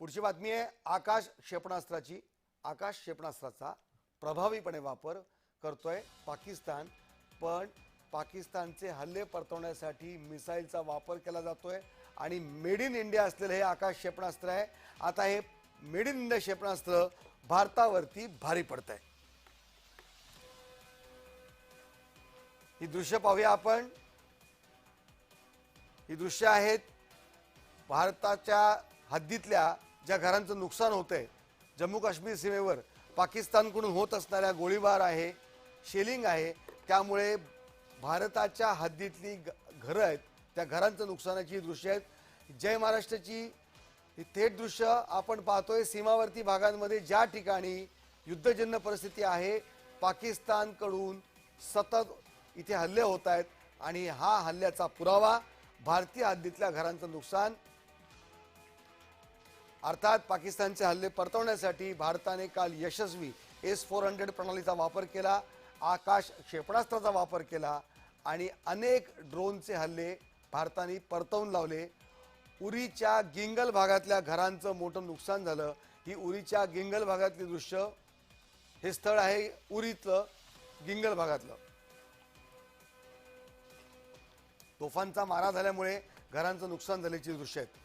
पुढची बातमी आहे आकाश क्षेपणास्त्राची. आकाश क्षेपणास्त्राचा प्रभावीपणे वापर करतोय पाकिस्तान पण पाकिस्तानचे हल्ले परतवण्यासाठी मिसाईलचा वापर केला जातोय आणि मेड इन इंडिया असलेलं हे आकाश क्षेपणास्त्र आहे. आता हे मेड इन इंडिया क्षेपणास्त्र भारतावरती भारी पडत आहे ही दृश्य पाहूया आपण. ही दृश्य आहेत भारताच्या हद्दीतल्या ज्या घरांचं नुकसान होतंय जम्मू काश्मीर सीमेवर पाकिस्तानकडून होत असणाऱ्या गोळीबार आहे शेलिंग आहे त्यामुळे भारताच्या हद्दीतली ग- घरं आहेत त्या घरांचं नुकसानाची दृश्य आहेत. जय महाराष्ट्राची ही थेट दृश्य आपण पाहतोय सीमावर्ती भागांमध्ये ज्या ठिकाणी युद्धजन्य परिस्थिती आहे पाकिस्तानकडून सतत इथे हल्ले होत आहेत आणि हा हल्ल्याचा पुरावा भारतीय हद्दीतल्या घरांचं नुकसान अर्थात पाकिस्तानचे हल्ले परतवण्यासाठी भारताने काल यशस्वी एस फोर हंड्रेड प्रणालीचा वापर केला आकाश क्षेपणास्त्राचा वापर केला आणि अनेक ड्रोनचे हल्ले भारताने परतवून लावले. उरीच्या गिंगल भागातल्या घरांचं मोठं नुकसान झालं. ही उरीच्या गिंगल भागातली दृश्य हे स्थळ आहे उरीतलं गिंगल भागातलं. तोफांचा मारा झाल्यामुळे घरांचं नुकसान झाल्याची दृश्य आहेत.